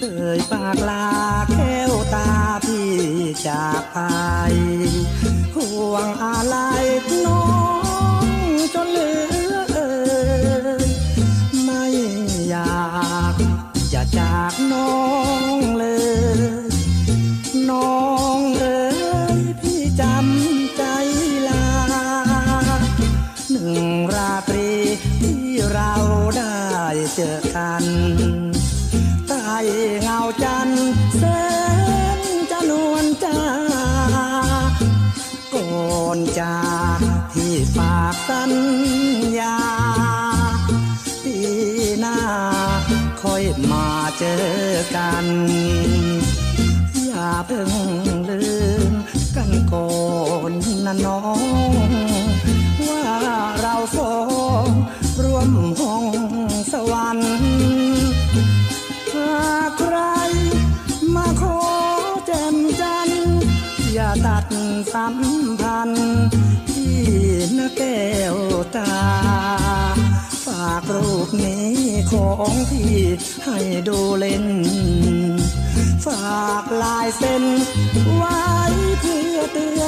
เอ่ยปากลาแก้วตาพี่จากไปห่วงอะไรน้องจนเหลือเอ่ยไม่อยากจะจากน้องเลย น้องเอ๋ยพี่จำใจลา หนึ่งราตรี เจอกันใต้เงาจันทร์แสนจะนวลจ้าก่อนจากที่ฝากสัญญาปีหน้าค่อยมาเจอกัน อย่าเพิ่งลืมกันก่อนนะน้อง สัมพันธ์ที่นแก้วตา ฝากรูปนี้ของพี่ให้ดูเล่น ฝากลายเส้นไว้เพื่อเตือน